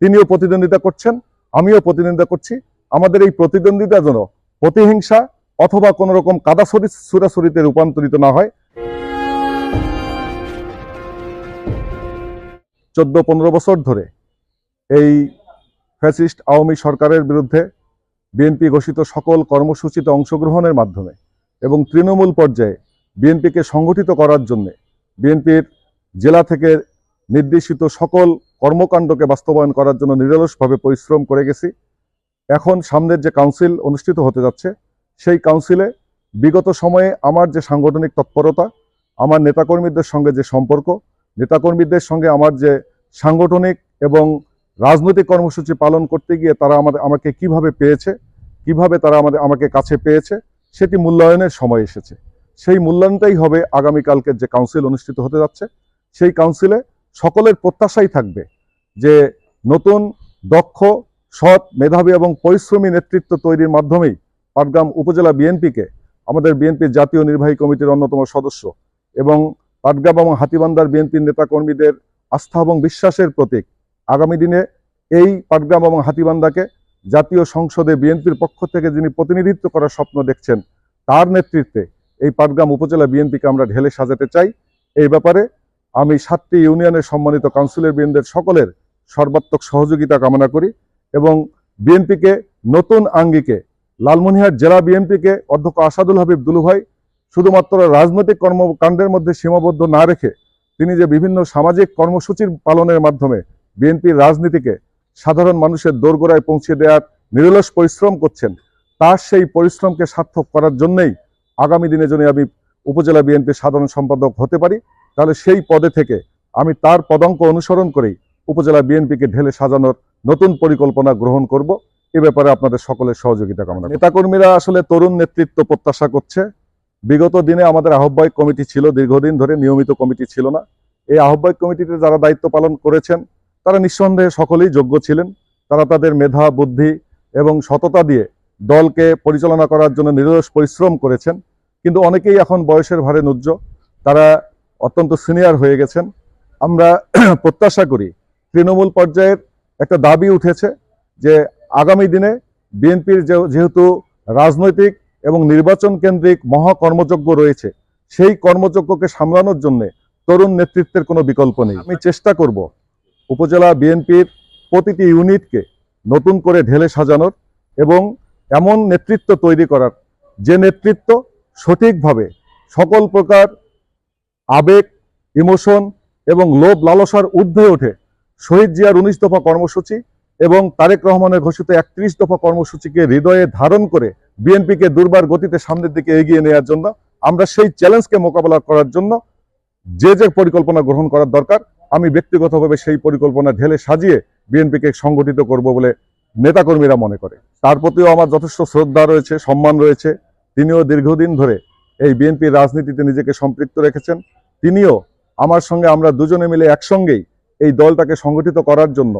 তিনিও প্রতিদ্বন্দ্বিতা করছেন, আমিও প্রতিদ্বন্দ্বিতা করছি। আমাদের এই প্রতিদ্বন্দ্বিতা যেন প্রতিহিংসা অথবা কোনো রকম কাদাসরি সুরাসরিতে রূপান্তরিত না হয়। চোদ্দ পনেরো বছর ধরে এই ফ্যাসিস্ট আওয়ামী সরকারের বিরুদ্ধে বিএনপি ঘোষিত সকল কর্মসূচিতে অংশগ্রহণের মাধ্যমে এবং তৃণমূল পর্যায়ে বিএনপিকে সংগঠিত করার জন্যে বিএনপির জেলা থেকে নির্দেশিত সকল কর্মকাণ্ডকে বাস্তবায়ন করার জন্য নিরলসভাবে পরিশ্রম করে গেছি। এখন সামনের যে কাউন্সিল অনুষ্ঠিত হতে যাচ্ছে, সেই কাউন্সিলে বিগত সময়ে আমার যে সাংগঠনিক তৎপরতা, আমার নেতাকর্মীদের সঙ্গে যে সম্পর্ক, নেতাকর্মীদের সঙ্গে আমার যে সাংগঠনিক এবং রাজনৈতিক কর্মসূচি পালন করতে গিয়ে তারা আমাদের, আমাকে কীভাবে পেয়েছে, কীভাবে তারা আমাদের, আমাকে কাছে পেয়েছে, সেটি মূল্যায়নের সময় এসেছে। সেই মূল্যায়নটাই হবে আগামীকালকের যে কাউন্সিল অনুষ্ঠিত হতে যাচ্ছে, সেই কাউন্সিলে সকলের প্রত্যাশাই থাকবে যে নতুন, দক্ষ, সৎ, মেধাবী এবং পরিশ্রমী নেতৃত্ব তৈরির মাধ্যমেই পাটগ্রাম উপজেলা বিএনপিকে আমাদের বিএনপির জাতীয় নির্বাহী কমিটির অন্যতম সদস্য এবং পাটগ্রাম এবং হাতিবান্দার বিএনপির নেতাকর্মীদের আস্থা এবং বিশ্বাসের প্রতীক। আগামী দিনে এই পাটগ্রাম এবং হাতিবান্দাকে জাতীয় সংসদে বিএনপির পক্ষ থেকে যিনি প্রতিনিধিত্ব করার স্বপ্ন দেখছেন, তার নেতৃত্বে এই পাটগ্রাম উপজেলা বিএনপিকে আমরা ঢেলে সাজাতে চাই। এই ব্যাপারে আমি সাতটি ইউনিয়নের সম্মানিত কাউন্সিলর বৃন্দের সকলের সর্বাত্মক সহযোগিতা কামনা করি এবং বিএনপিকে, নতুন আঙ্গিকে, লালমনিরহাট জেলা বিএনপিকে অধ্যক্ষ আসাদুল হাবিব দুলুভাই শুধুমাত্র রাজনৈতিক কর্মকাণ্ডের মধ্যে সীমাবদ্ধ না রেখে তিনি যে বিভিন্ন সামাজিক কর্মসূচির পালনের মাধ্যমে বিএনপির রাজনীতিকে সাধারণ মানুষের দোরগোড়ায় পৌঁছে দেওয়ার নিরলস পরিশ্রম করছেন, তার সেই পরিশ্রমকে সার্থক করার জন্যই আগামী দিনে যদি আমি উপজেলা বিএনপির সাধারণ সম্পাদক হতে পারি তাহলে সেই পদে থেকে আমি তার পদঙ্ক অনুসরণ করেই উপজেলা বিএনপিকে ঢেলে সাজানোর নতুন পরিকল্পনা গ্রহণ করব। এ ব্যাপারে আপনাদের সকলের সহযোগিতা কামনা করি। নেতাকর্মীরা আসলে তরুণ নেতৃত্ব প্রত্যাশা করছে। বিগত দিনে আমাদের আহ্বায়ক কমিটি ছিল, দীর্ঘদিন ধরে নিয়মিত কমিটি ছিল না। এই আহ্বায়ক কমিটিতে যারা দায়িত্ব পালন করেছেন, তারা নিঃসন্দেহে সকলেই যোগ্য ছিলেন। তারা তাদের মেধা, বুদ্ধি এবং সততা দিয়ে দলকে পরিচালনা করার জন্য নিরলস পরিশ্রম করেছেন। কিন্তু অনেকেই এখন বয়সের ভারে নুজ্জ তারা অত্যন্ত সিনিয়র হয়ে গেছেন। আমরা প্রত্যাশা করি তৃণমূল পর্যায়ের একটা দাবি উঠেছে যে আগামী দিনে বিএনপির যেহেতু রাজনৈতিক এবং নির্বাচন কেন্দ্রিক মহাকর্মযজ্ঞ রয়েছে, সেই কর্মযজ্ঞকে সামলানোর জন্য তরুণ নেতৃত্বের কোনো বিকল্প নেই। আমি চেষ্টা করব উপজেলা বিএনপির প্রতিটি ইউনিটকে নতুন করে ঢেলে সাজানোর এবং এমন নেতৃত্ব তৈরি করার। যে নেতৃত্ব সঠিকভাবে সকল প্রকার আবেগ, ইমোশন এবং লোভ লালসার ঊর্ধ্বে ওঠে শহীদ জিয়ার উনিশ দফা কর্মসূচি এবং তারেক রহমানের ঘোষিত একত্রিশ দফা কর্মসূচিকে হৃদয়ে ধারণ করে বিএনপিকে দুর্বার গতিতে সামনের দিকে এগিয়ে নেওয়ার জন্য আমরা সেই চ্যালেঞ্জকে মোকাবেলা করার জন্য যে যে পরিকল্পনা গ্রহণ করার দরকার, আমি ব্যক্তিগতভাবে সেই পরিকল্পনা ঢেলে সাজিয়ে বিএনপিকে সংগঠিত করব বলে নেতাকর্মীরা মনে করে। তার প্রতিও আমার যথেষ্ট শ্রদ্ধা রয়েছে, সম্মান রয়েছে। তিনিও দীর্ঘদিন ধরে এই বিএনপির রাজনীতিতে নিজেকে সম্পৃক্ত রেখেছেন। তিনিও আমার সঙ্গে আমরা দুজনে মিলে একসঙ্গেই এই দলটাকে সংগঠিত করার জন্য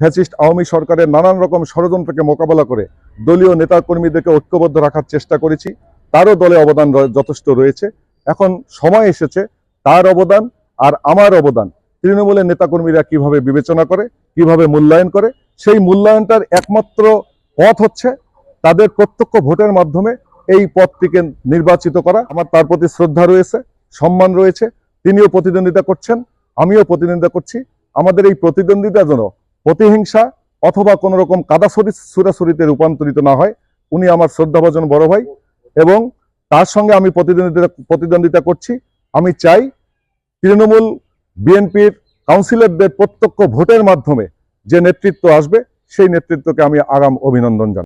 ফ্যাসিস্ট আওয়ামী সরকারের নানান রকম ষড়যন্ত্রকে মোকাবেলা করে দলীয় নেতাকর্মীদেরকে ঐক্যবদ্ধ রাখার চেষ্টা করেছি। তারও দলে অবদান যথেষ্ট রয়েছে। এখন সময় এসেছে তার অবদান আর আমার অবদান। তৃণমূলের নেতাকর্মীরা কীভাবে বিবেচনা করে, কীভাবে মূল্যায়ন করে, সেই মূল্যায়নটার একমাত্র পথ হচ্ছে তাদের প্রত্যক্ষ ভোটের মাধ্যমে এই পদটিকে নির্বাচিত করা। আমার তার প্রতি শ্রদ্ধা রয়েছে। সম্মান রয়েছে, তিনিও প্রতিদ্বন্দ্বিতা করছেন, আমিও প্রতিদ্বন্দ্বিতা করছি। আমাদের এই প্রতিদ্বন্দ্বিতা যেন প্রতিহিংসা অথবা কোনো রকম কাদাসরি সুরাসরিতে রূপান্তরিত না হয়, উনি আমার শ্রদ্ধাভাজন বড় ভাই এবং তার সঙ্গে আমি প্রতিদ্বন্দ্বিতা প্রতিদ্বন্দ্বিতা করছি। আমি চাই তৃণমূল বিএনপির কাউন্সিলরদের প্রত্যক্ষ ভোটের মাধ্যমে যে নেতৃত্ব আসবে, সেই নেতৃত্বকে আমি আগাম অভিনন্দন জানাই।